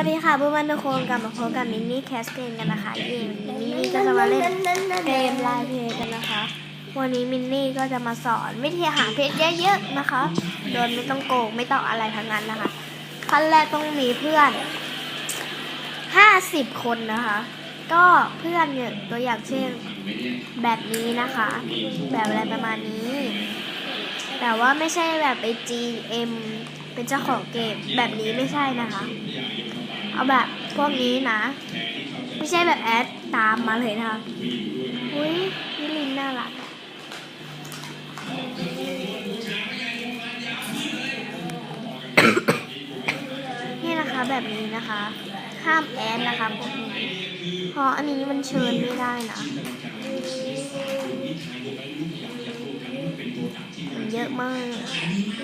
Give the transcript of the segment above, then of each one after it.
วัสดีค่ะเพื่อนๆทุกคนกลับมาพบกับมินนี่แคสเกมกันนะคะเกมมินนี่ก็จะมาเล่นเกมไลน์เพลย์กันนะคะ วันนี้มินนี่ก็จะมาสอนวิธีหาเพชรเยอะๆนะคะ โดยไม่ต้องโกงไม่ต้องอะไรทั้งนั้นนะคะ ขั้นแรกต้องมีเพื่อน50คนนะคะ ก็เพื่อนเนี่ยตัวอย่างเช่นแบบนี้นะคะ แบบอะไรประมาณนี้ แต่ว่าไม่ใช่แบบไป GM เป็นเจ้าของเกมแบบนี้ไม่ใช่นะคะ เอาแบบพวกนี้นะ ไม่ใช่แบบแอดตามมาเลยนะคะอุ้ยนิลินน่ารักนี่นะคะแบบนี้นะคะ ห้ามแอดนะคะพวกนี้เพราะอันนี้มันเชิญไม่ได้นะ อะมาก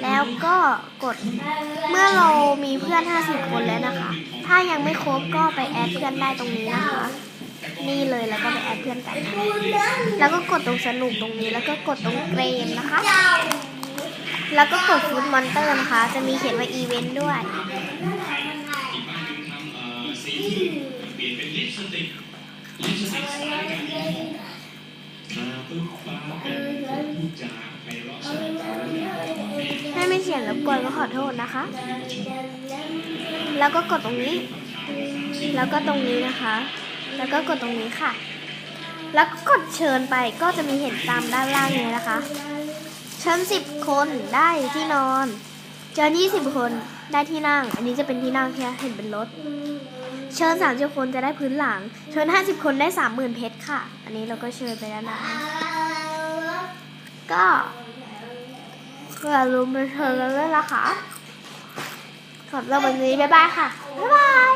แล้วก็กดเมื่อเรามีเพื่อน 50 คนแล้วนะคะ ถ้ายังไม่ครบก็ไปแอดเพื่อนได้ตรงนี้นะคะ นี่เลยแล้วก็ไปแอดเพื่อนกันแล้วก็กดตรงสนุกตรงนี้ แล้วก็กดตรงเกมนะคะ แล้วก็กดฟูดมอนเตอร์นะคะ จะมีเขียนว่าอีเวนต์ด้วย ถ้าไม่เสียงรบกวนก็ขอโทษนะคะ แล้วก็กดตรงนี้ แล้วก็ตรงนี้นะคะ แล้วก็กดตรงนี้ค่ะ แล้วก็กดเชิญไปก็จะมีเห็นตามด้านล่างนี้นะคะ เชิญสิบคนได้ที่นอนเชิญยี่สิบคนได้ที่นั่ง อันนี้จะเป็นที่นั่งแค่เห็นเป็นรถ เชิญสามสิบคนจะได้พื้นหลัง เชิญห้าสิบคนได้สามหมื่นเพชรค่ะ อันนี้เราก็เชิญไปแล้วนะ ก็ อย่าลืมไปเชิญกันด้วยนะคะสำหรับวันนี้บ๊ายบายค่ะบ๊ายบาย